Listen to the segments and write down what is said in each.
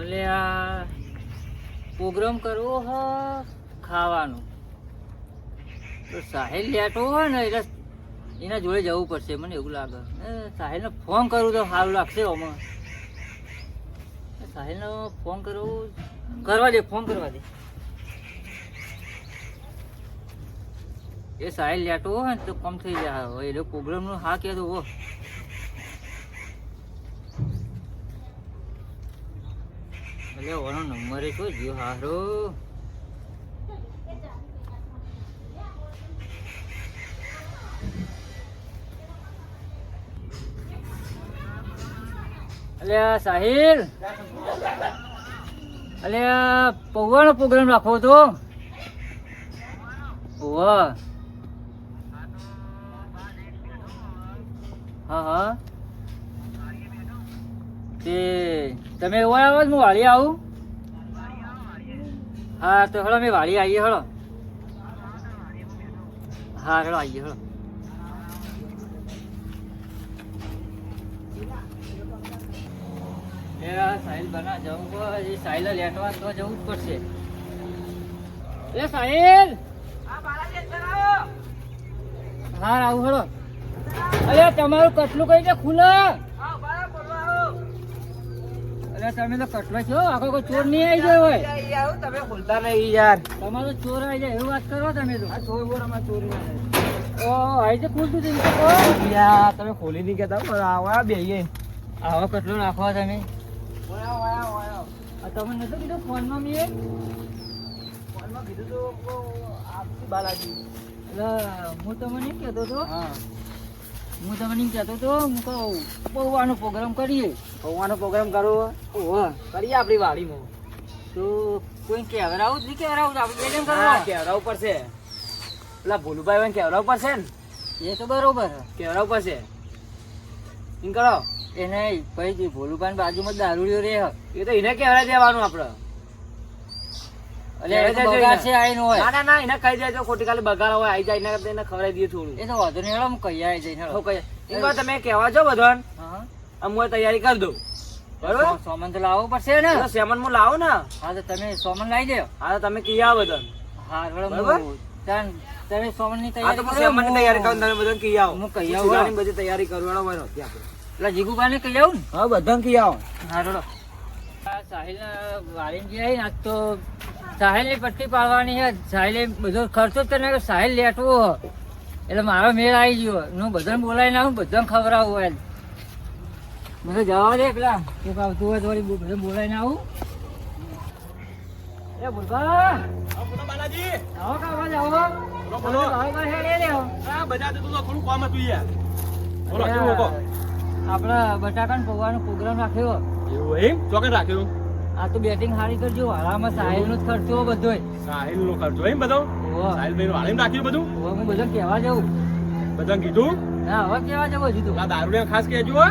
એટલે આ પ્રોગ્રામ કરવો હો ખાવાનું. તો સાહેલ લેટો હોય ને એટલે એના જોડે જવું પડશે, મને એવું લાગે. સાહેલને ફોન કરું તો સારું લાગશે આમાં. સાહેલનો ફોન કરવું, કરવા દે, ફોન કરવા દે. એ સાહેલ લેટો હોય ને તો કમ થઈ જાય. હવે એ લોકો પ્રોગ્રામનું હા કહેતો હો એટલે ઓનો નંબર એ કોઈ ગયો, હારો. અલ્યા, સાહિલ. અલ્યા, પૌવાનો પ્રોગ્રામ રાખવો તો પૌવા. હા હા. તે તમે એવો આવો હું વાળી આવું. હા, તો હળો, મેં વાળી આવીએ હળો. હા, હળો આવીએ હળો. સાહિલ બના જવું એ સાહિલ લેટવા તો જવું જ પડશે. એ સાહિલ! હા આવું હળો. અરે તમારું કટલું કઈ છે ખુલ્લા અરે તમે તો કટલો છો? આખો કોઈ ચોર નહીં આવી ગયો હોય. તમે ખોલતા નહીં યાર. તમારો ચોર આવી જાય એવું વાત કરો તમે તો. આ ચોર બોર અમારે ચોર ના ઓ આવી છે ખુલતું છે. યાર તમે ખોલી નહીં કેતા આવા બેહીએ. આવો કટલો નાખવા તમે. તમે નતો કીધું ફોનમાં મેં ફોનમાં કીધું તો કો બાલાજી. એટલે હું તમને કહેતો હતો હા. હું તમને એમ કહેતો હતો હું કહું પૌવાનો પ્રોગ્રામ કરીએ. પૌવાનો પ્રોગ્રામ કરો? ઓહો કરીએ આપણી વાડીમાં. તો કોઈ કહેવરાવું જ નહીં કહેવરાવું આપણે કેમ કરવા. કેવડાવવું પડશે. પેલા ભોલુભાઈ હોય કેવડાવવું પડશે ને? એ તો બરોબર. કેવડાવવું પડશે. એમ કરો એ નહીં પછી ભોલુભાઈ બાજુમાં દારૂડિયો રે. એ તો એને કેવરા દેવાનું આપણે. તૈયારી કરી દઉં. બરોબર? સોમન તો લાવવો પડશે ને? સેમન હું લાવો ને? હા તો તમે સોમન લાવી દો. હા તો તમે કી આવો બધાને. હા બરોબર? તમે સોમનની તૈયારી કરો, તમે બધા કી આવો. હું આવું, બધી તૈયારી કરું એનો બનો ત્યાં આપણે. જીગુભાઈ ને કહી આવું ને? હા બધાને કી આવો. હા હેડો. સાહિલ વાળી આજ તો સાહિલની પટ્ટી પાડવાની છે. સાહિલે બધો ખર્ચો જ કરી નાખ્યો લેટવો. એટલે મારો મેળ આવી ગયો. હું બધાને બોલાવી નાખું બધાને ખવડાવું હોય મને જવા દે પેલા. કે આવતું હોય તો વળી બધા બોલાવીને આવું એ ભૂલભા આવો કાવા જાઓ બોલો. આવો કાં હેડે લે આવો. આપણા બટાકા પૌવાનો પ્રોગ્રામ રાખ્યો? આ તો બેટિંગ સારી કરજો વાળામાં સાહિલ નો ખર્ચો બધોય ઓહો. ઓહો, હું એમ ના કહેવા જાઉં હજુ તો. ખાસ કેજો હો.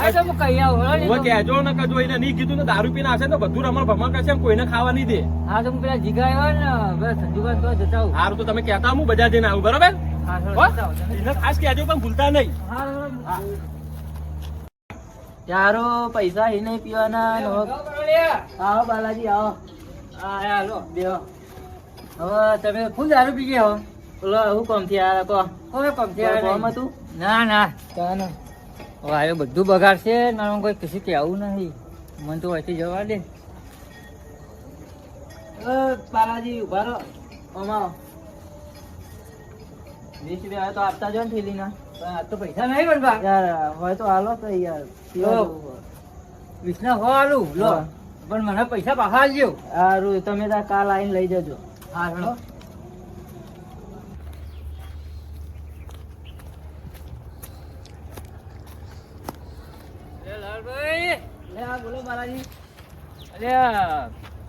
હા તો હું કહી આવું હળો હવે ને તો. કહેજો ને કજો એને નહીં કીધું ને દારૂ પીને આવશે ને તો બધું રમણ ભમણ કરશે ને કોઈને ખાવા નહીં દે. હા તો હું પેલા જીગા આવ્યા ને સંજુભાઈ તો જતા આવું. હારું તો તમે કહેતા હું બજાર જઈને આવું બરાબર? હા હો? એને ખાસ કહેજો પણ ભૂલતા નહીં. હા. યારો પૈસા એ નહીં પીવાના આવો બાલાજી આવો. હા હા, હાલો દેવો હવે તમે ફૂલ દારૂ પી ગયા હો? બોલો હું કોમથી આવ્યા કહો કોઈ કમથી આવ્યા. હતું ના ના. ચાલો હવે આ બધું બગાડશે મારું કોઈ કશું કહેવું નથી મને તો અહીંથી જવા દે. બાલાજી ઊભા રહો. અમારો વીસ રૂપિયા તો આપતા જો ને થેલીના. પણ આ તો પૈસા નહીં પણ યાર હોય તો હાલો તો યાર પીવા લો. જવું હોય. વિસના હો આલું લો. પણ મને પૈસા પાછા આલજો હારું તમે તાર કાલ આવીને લઈ જજો હા હેડો. એ લાલભાઈ લે આ બોલો બાલાજી અલે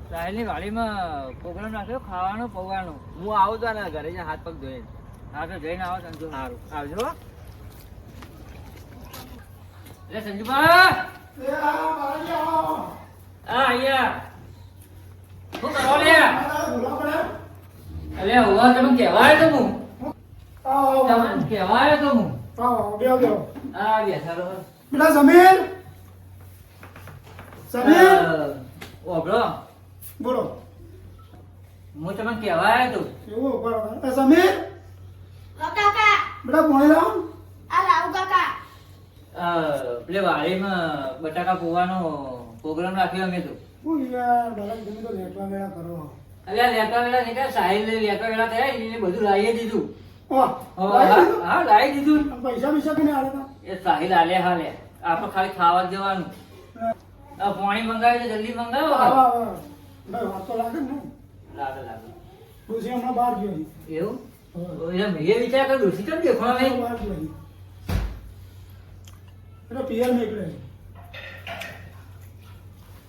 સાહેલની વાડીમાં પ્રોગ્રામ રાખ્યો ખાવાનો પૌવાનો હું આવું તો ને ઘરે હાથ પગ ધોઈને હા તો જઈને આવો સારું આવજો. એટલે સંજુભા! હા અહીંયા! શું કરો લે? અલે હોવા તમે કહેવાય તો હું. તમને કહેવાય તો હું. હા રહો. બેટા સમીર? સમીર? અ, ઓભળો બોલો. હું તમને કહેવા આવ્યો હતો એવું બરાબર સમીર? બેટા ભણી લાવ પેલે વાડીમાં બટાકા પોવાનો પ્રોગ્રામ રાખ્યો અમે તો. હું યાર બાળક તમે તો લેટવા વેળા કરો. અલ્યા લેતા વેલા નીકળ્યા સાહિલ લેતા વેલા થયા એને બધું લાવી દીધું. હા, લાવી દીધું? હા લાવી દીધું. પૈસા પૈસા કે આલે એ સાહિલ આલે હાલે. આપણે ખાલી ખાવા જવાનું. પાણી મંગાવ્યું તો જલ્દી મંગાવો તો લાગે ને. લાગે લાગે. ડોસી હમણાં બહાર ગયો. એવું? એ વિચાર કર્યો ડોસી કેમ છે. એટલે પિયર નીકળે.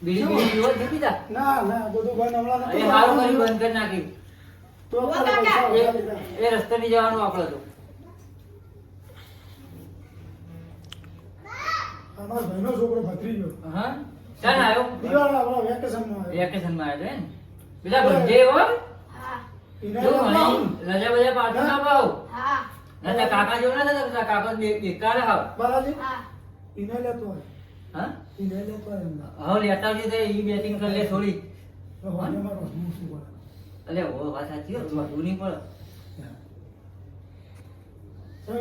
બીડી બીડી પીવો જ નથી ના ના બધું બંધ હમણાં એ સારું કરી બંધ કરી નાખી. તો એ ઓછા લીધા. એ રસ્તે ની જવાનું આપણે તો. અમારા ભાઈનો છોકરો ભત્રીજો હા? ચાલ આવ્યો? દિવાળ આપણા વેકેશનમાં આવ્યો. વેકેશનમાં આવ્યો ને પેલા બંધે હો. હા. એને જો લાવ. મને રજા બજા પાછું ના પાવ ના કાકા જેવું ના કાકા બે- બેકાર હાવ. હા. એને લેતો હા એને લેતો. હવે લેતા આવજે તો ઈ બેટિંગ કરી લે થોડી તો વાંધો મારો હું શું બોલે. અલે ઓ વાત સાચી હો તું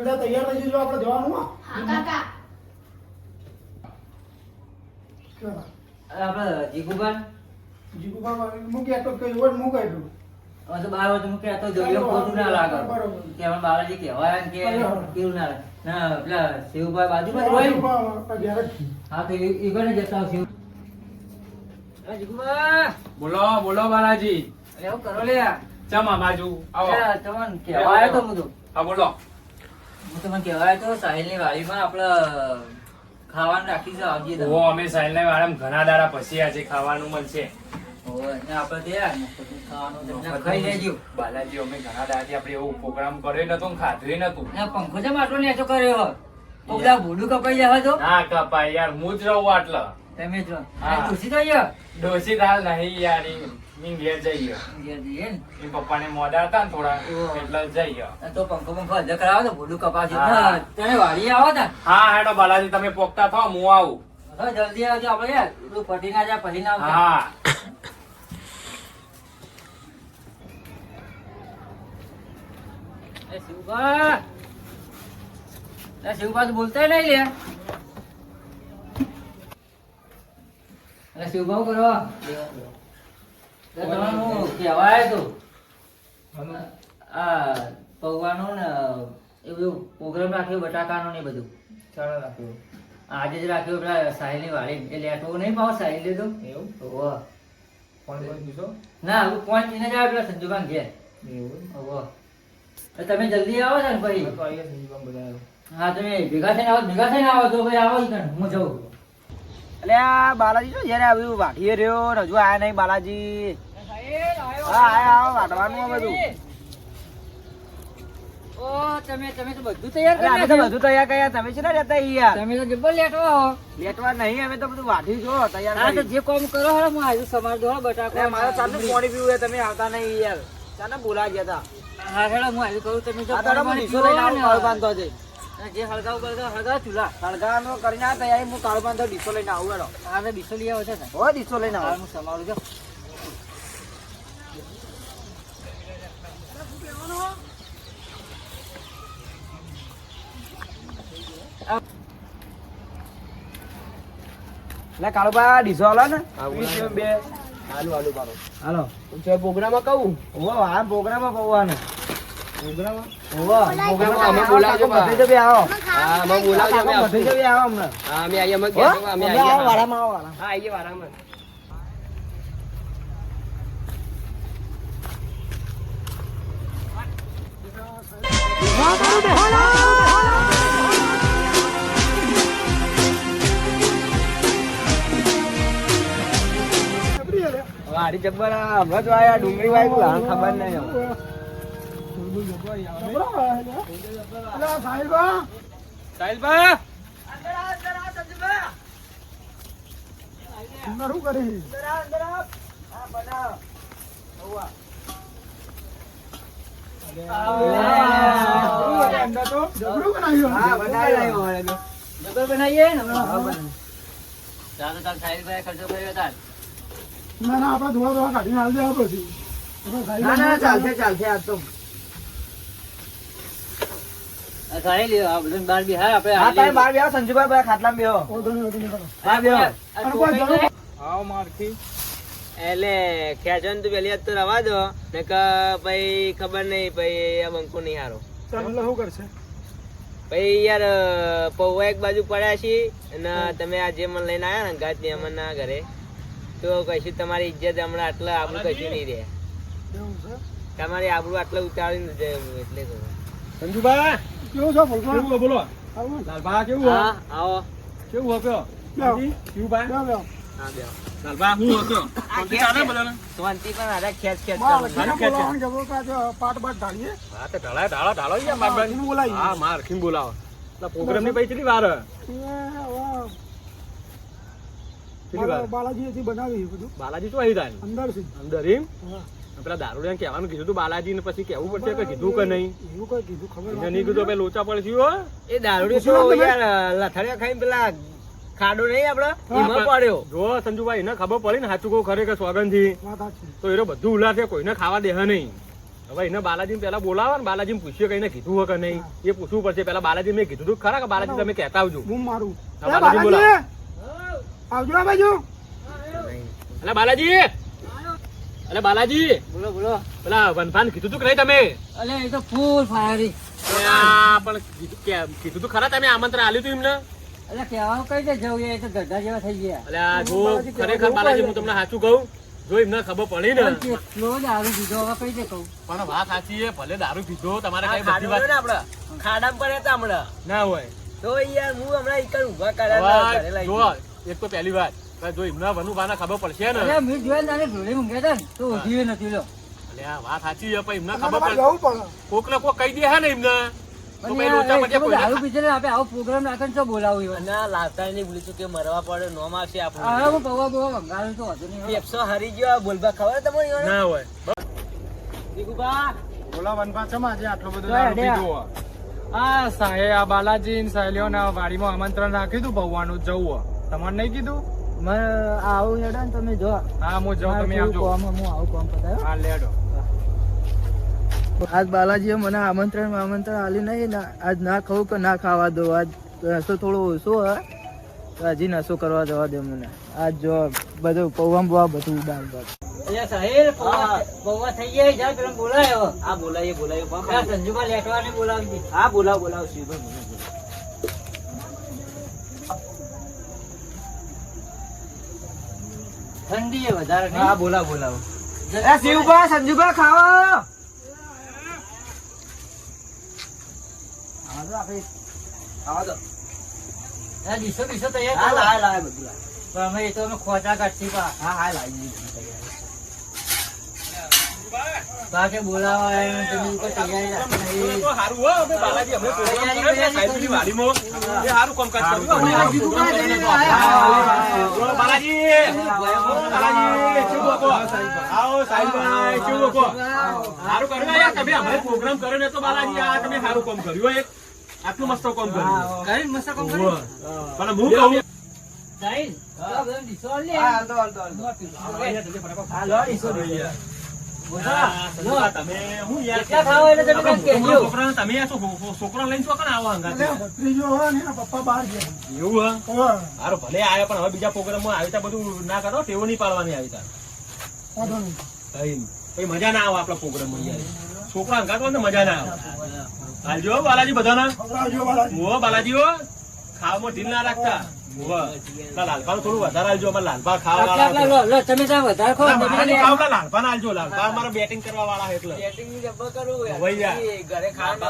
તૈયાર થઈ જજો આપણે જવાનું હો. હા કાકા. આપણે જીગુબાન જીગુબા હું કહેતો કઈ હોય હું કહેતો. હવે તો બાર મૂકે આ તો જોઈએ ખોટું ના લાગે. કે હવે બાલાજી કહેવાય ને કે. કેવું ના લાગે. ના પેલા શિવભાઈ બાજુ હોય. હા તો ઈ કોને જતા શિવ? બોલો બોલો બાલાજી. એવું કરો લે ચમા બાજુ? આવો. તમને કહેવાય તો બધું. હા બોલો. હું તમને કહેવા આવ્યો તો સાહિલની વાડીમાં આપણે ખાવાનું રાખી છે આવજે. ઓ અમે સાહેલના વાળામાં ઘણા દાડા પછી આજે ખાવાનું મળશે બાલાજી અમે ઘણા દાડાથી આપણે એવું પ્રોગ્રામ કર્યો નતો ખાધું નતું પંખો જેમ આટલો નેચો કર્યો તો બધા કપાઈ જાય તો ના કપાય યાર હું જ રહું આટલા. તમે જો હા. આ ખુશી થઈ ગયો ડોસી દાલ નહીં યાર ઈ ઈ ઘેર જઈએ ઘેર જઈએ ને? પપ્પાને મોડા હતા ને થોડા એટલે જઈએ તો પંખો પંખો અધર કરાવો તો ભૂંડું કપાશે તમે વાળી આવો ને. હા હેડો બાલાજી તમે પોકતા થો હું આવું. જલ્દી આવજો આપણે યાર. પટી ના જાય પછી ના હા. શિવભા. તો બોલતા નહીં લે અરે શિવભા કરો કહેવાય તો. આ પૌવાનો ને એવું પ્રોગ્રામ રાખ્યો બટાકાનો ને બધું. ચાલો રાખ્યું. આજે જ રાખ્યો પેલા સાહિલની વાળી. એ લેટો નહીં પાવ સાહિલ તો એવું? ઓહો. કોણ કોણ ના હું પાંચ દિને જ આવે પેલા સંજુભાન ઘેર? એવું? ઓહો. તમે જલ્દી આવો ને ભાઈ? હા તમે ભેગા થઈને આવો ભેગા થઈને આવો તો ભાઈ આવો હું જઉં. એટલે આ બાલાજી જો જયારે આવ્યું વાઢીએ રહ્યો ને હજુ આયા નહીં બાલાજી. હા આયા આવો વાઢવાનું બધું. તમે તમે તો બધું તૈયાર અરે અમે કરી તો નાખ્યું. બધું તૈયાર કર્યા તમે છે ને રહેતા યાર તમે તો જબ્બર લેટવા હો. લેટવા નહીં અમે તો બધું વાઢી જો તૈયાર તો જે કામ કરો હાલો હું આજુ સમાર દો બટાકો અરે મારે ચાલુ પાણી પીવું તમે આવતા નહીં યાર. ચાને બોલા ગયા હતા હા હેડો હું આજુ કહું તમે જો આ તો હું પાણી ડીસો લઈને આવું પીવો કાળું ને. જે હળગાવ બળગાવ હળગાવ ચૂલા. સળગાનો કરીને આ તૈયારી હું કાળું બાંધતો ડીસો લઈને આવું હેડો. હા તો ડીસો લઈ આવો છો ને. હો ડીસો લઈને આવું. હું સમારું છો. એટલે કાળુબા ડીસો હાલો ને. બે. હાલો હાલો પાડો હાલો. પ્રોગ્રામ કહું? ઓ આ પ્રોગ્રામ પૌવાનો. પ્રોગ્રામ ઓવા પ્રોગ્રામ અમે બોલાવજો બધે જ બે આવો હા અમે બોલાવજો અમે બધે જ બે આવો હમણાં હા અમે આવીએ અમે હો? કહેજો અમે અમે આવીએ આવો હા વાળામાં આવો વાળા હા, આવીએ વારામાં વાડી જબ્બર આ હમણાં જો આયા ડુંગળી વાય લાણ ખબર નહીં બનાવીએ ને ના આપણે ધોવા ધોવા કાઢીને હાલ દેવા પછી. ના ના ચાલશે ચાલશે આજ તો આ સાહિલ આ બધા બાર બી હા આપણે હા તમે હાલીએ. બેહો સંજુભાઈ બધા ખાટલામાં બેહો. ઓધો નહીં, ઓધો નહીં હા બેહો. આ અને કોઈ ટોપી જરૂર- આવો મારથી. એટલે ખેંચો તું પેલી વાર તો રવા દો. ને કે ભાઈ ખબર નહીં ભાઈ આ બંકો નહીં હારો. ચાલ શું કરશે? ભાઈ યાર પૌવા એક બાજુ પડ્યા છે અને તમે આજે જે મને લઈને આવ્યા ને ગાત ને અમરના ઘરે તો કશું તમારી ઇજ્જત હમણાં આટલા આબરું કશું નહીં રહે. તમારી આબરું આટલા ઉતારી નથી એટલે કહું. સંજુબા કેવું છે કેવું બોલો? લાલબા કેવું હા? આવો. કેવું બા લાલબા હું શાંતિ ચાલે બધાને? શાંતિ પણ આરા ખેંચ ખેંચ પાટ બાટ ઢાળીએ. હા તો ઢાળા ઢાળો ઢાળો યાર માર. હા માર રખીને બોલાવો. એટલે પ્રોગ્રામની પછી વાર હે? એ હવે કેટલી વાર? બાલા- બાલાજીએથી બનાવી બધું. બાલાજી તો આવી થાય અંદર અંદર એમ? હા. પેલા દારૂડિયા કહેવાનું કીધું તું બાલાજી ને પછી કેવું પડશે કે કીધું કે નહીં? એવું કઈ કીધું? ખબર નહીં કીધું પેલા લોચા પડશે હો. એ દારૂડિયો શું યાર લથડિયા ખાઈને પેલા ખાડો નહીં આપડે એમાં પડ્યો. જો સંજુભાઈ એને ખબર પડી ને સાચું કહું ખરેખર સોગંદથી તો એનો બધું ઉલાશે કોઈને ખાવા દે નહીં. હવે એને બાલાજી પેલા બોલાવે ને બાલાજી પૂછીએ કઈને કીધું હોય કે નહીં. એ પૂછવું પડશે. પેલા બાલાજી મેં કીધું તું ખરા કે બાલાજી તમે કહેતા આવજો. હું મારું. બાલાજી બાલાજી! આવજો બાજુ. અલે બાલાજી! અલે બાલાજી. બોલો બોલો. પેલા વનફાન કીધું તું કે નહીં તમે? અલે એ તો ફૂલ ફાયરી પણ કીધું તું ખરા તમે આમંત્રણ આલ્યું તું એમને? અલે કેવા કઈ રીતે જવું? એ તો ગઢા જેવા થઈ ગયા. અલે આ જો ખરેખર બાલાજી હું તમને સાચું કહું જો એમને ખબર પડી ને કેટલો દારૂ પીધો હવે કઈ રીતે કહું? પણ વાત સાચી છે ભલે દારૂ પીધો તમારે કઈ બધી વાત ને આપડે ખાડામાં પડ્યા હતા હમણાં. ના હોય. તો યાર હું હમણાં એક ઊભા ઘરે જો એક તો પહેલી વાત. જો એમના વનુભાના ખબર પડશે ને. અરે મીઠ જોઈને તારે ઢોળી મૂક્યા હતા તો ઉઠી નથી લો અલે આ વાત સાચી છે પણ એમને ખબર પડે કોક ને કોક કહી દે હે ને એમને. તો પણ પછી પછી એટલો બધો કોઈને દારૂ આપણે આવો પ્રોગ્રામ રાખે તો બોલાવું અને આ લાલતાઈ ની કે મરવા પડે નોમ આવશે આપણું. હું પૌવા બૌવા મંગાવું તો વાંધો નહીં હો. પેપ્સો ગયો બોલબા ખબર તમને ના હોય. દીકુભા, બોલા વનપા ચમ આજે આટલો બધો દારૂ પીધો આ સાહે આ બાલાજી ને સહેલીઓને વાડીમાં આમંત્રણ રાખ્યું હતું ભગવાનું જવું તમારે નહીં કીધું? મને આવું હેડો ને તમે જો. હા હું જાઉં તમે આવજો. કોમ, હું આવું કોમ પતાવ્યો. હા. લેડો. આજ બાલાજીએ મને આમંત્રણ આમંત્રણ આલી નહીં આજ ના ખાવું કે ના ખાવા દો. આજ નશો થોડો ઓછો હે. તો હજી નશો કરવા જવા દે મને. આજ જો બધું પૌવા બવા બધું ઉડાલ બાદ સાહેબ, પૌવા- પૌવા થઈ ગયા જા પેલા બોલાયો. આ બોલાવીએ બોલાવીએ આ લેટવાને બોલાવી હા બોલાવ બોલાવ શિવભાઈ બોલાવ, બોલાવ. ઠંડી વધારે? હા બોલા બોલાવો શિવભા સંજુભા ખાવો ખાવા તો. આ ડીશો બીશો તૈયાર હા કરો. લાય બધું. પણ અમે એ તો અમે ખોટા કાઢશી પા. હા હા લાવી દીધું તૈયાર. બાકી બોલાવા કોઈ તૈયારી તો હારું હો અમે બાલાજી અમે પ્રોગ્રામ કર્યો સાહેબની વાડીમાં. એ હારું કામકાજ કર્યું. અમે આ પ્રોગ્રામ કરીને તો આપણે- બોલો બાલાજી. બાલાજી કેવું આવો સાહેબભાઈ કેવું હારું કર્યું. યાર તમે અમે પ્રોગ્રામ કર્યો ને તો બાલાજી આ તમે સારું કામ કર્યું એક. આટલું મસ્ત કામ કર્યું. કઈ મસ્ત કામ? પણ હું કહું? હા. છોકરો- છોકરો લઈને શું કાન આવો હંગાથે? ભત્રીજો હોય ને એના પપ્પા બહાર એવું હે? ભલે આવ્યા પણ હવે બીજા પ્રોગ્રામમાં આવી તા બધું ના કરો ટેવો નહીં પાડવાની આવી તા. કઈ કઈ મજા ના આવે આપડા પ્રોગ્રામમાં છોકરા હંગાતો મજા ના આવે. હાલજો હો બાલાજી બધાના. બાલાજી હો. ખાવામાં ઢીલ ના રાખતા? મોહ થોડું વધારે આલજો અમારે લાલપા ખાવા આટલા આટલા વાળા લો, લો, તમે ત્યાં વધારે ખાઓ, તમે મારા ત્યાં ખાવ પેલા લાલપાને આલજો લાલપા અમારા બેટિંગ કરવા વાળા એટલે. બેટિંગ ઘરે લાલપા.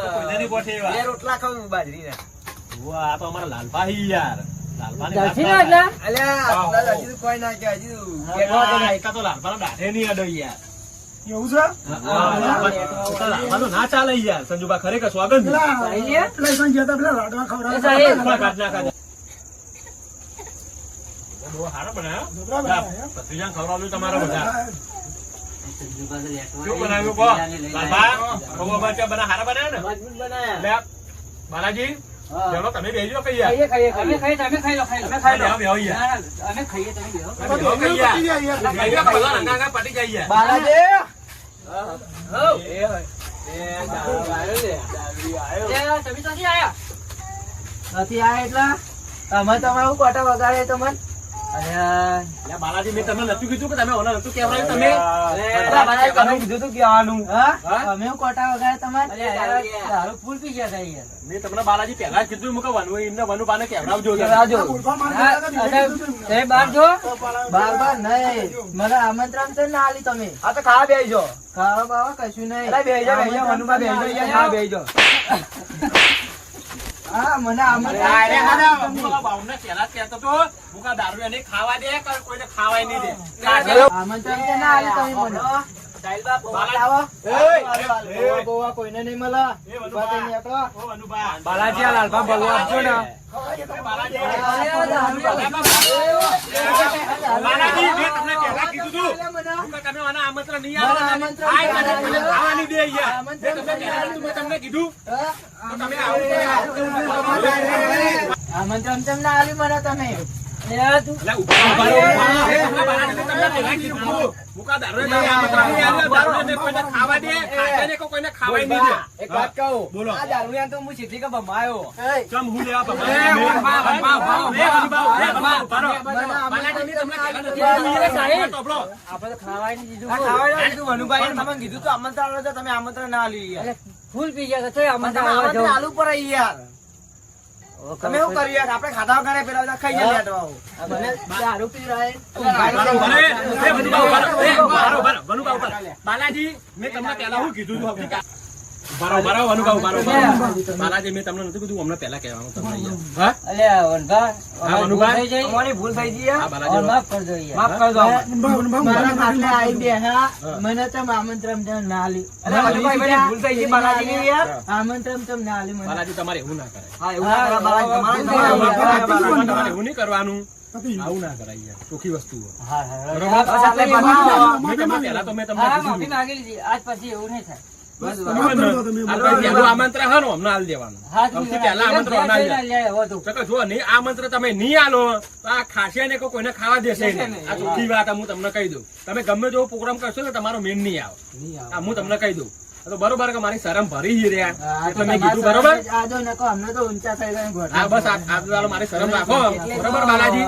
બે રોટલા આ તો અમારા લાલપા યાર. તો કોઈ ના કે હજુ તો લાલપાના દાઢે નહીં અડે યાર. એવું છે? ના ચાલે યાર સંજુબા ખરેખર સ્વાગત સંજુભા બાલાજી ચલો તમે બેસી કઈ યાર ખાઈએ. ખાઈએ ખાઈએ તમે ખાઈ લો ખાઈ લો. ખાઈ લો. ના, ના, અમે ખાઈએ તમે બેહો. રંગા રંગા પટી જાય બાલાજી! તમે આયા? નથી આ એટલા અમે તમારું કોટા વગાડે તમને. બાલાજી મેં તમને નતું કીધું કે તમે ઓલા નતું કહેવડાવ્યું તમે. તમે કીધું તું કહેવાનું હા? હા? અમે કોટા વગાડે તમારે? દારૂ ફૂલ પી ગયા હતા યાર. મેં તમને બાલાજી પહેલા જ કીધું મુકે વનુ એમને વનુ બાને કહેવડાવજો. તમે. કહેવડાવજો. હા, અરે, તમે બહાર જો. બાર બાર નહીં. મને આમંત્રણ છે ના આલી તમે. આ તો ખાવા બેસજો. ખાવા બાવા કશું નહીં. બેસજો બેસજો મનુભા બેસજો ખાવા બેસજો. ખાવા દે કે કોઈને ખાવાય નહીં દે. આમંત્રણ ના આલી તમે મને. કોઈને નહીં મળે. બાલાજી આ લાલભા આપજો ને આમંત્રણ તમને પહેલા કીધું, મેં તમને કીધું હા? તો તમે આવું આમંત્રણ છે ના આલી મને તમે કીધું તું. આમંત્રણ તમે આમંત્રણ ના આલ્યું ફૂલ પી ગયા આમંત્રણ આલુ પર યાર. તમે શું યાર આપણે ખાધા વગર પેલા બધા ખાઈ ગયા મને દારૂ. બાલાજી મેં તમને પેલા શું કીધું હતું હમણાં? ઊભા રહો, ઊભા રહો, વનુભા ઊભા રહો, ઊભા રહો. બાલાજી મેં તમને નતું કીધું હમણાં પહેલા કહેવાનું તમને હા? અલ્યા વનભા હા, અમારી ભૂલ વનુભા. થઈ જાય અમારી ભૂલ થઈ ગઈ હા, બાલાજી માફ કરજો યાર માફ કરજો. અમને. મારા હાથે આઈ બેહ્યા. મને તમે આમંત્રણ ના આલી. અરે વનુભાઈ ભૂલ થઈ ગઈ બાલાજીની યાર આમંત્રણ તમે ના આલી મને. બાલાજી તમારે એવું ના કરાય. હા એવું ના બાલાજી તમારે એવું નહીં કરવાનું. આવું ના કરાય યાર ચોખ્ખી વસ્તુ હા, હા, બરોબર. પહેલા તો મેં તમને આજ પછી એવું નહીં થાય. કોઈને ખાવા દેશે આ ચોખ્ખી વાત આ હું તમને કહી દઉં. તમે ગમે તેવો પ્રોગ્રામ કરશો ને તમારો મેન નહીં આવે. આ હું તમને કહી દઉં. તો બરોબર કે મારી શરમ ભરી જ રહ્યા. એટલે મેં કીધું બરોબર? આ જો નકો અમને તો ઊંચા થઈ ગયા હા બસ આ મારી શરમ રાખો. બરોબર બાલાજી?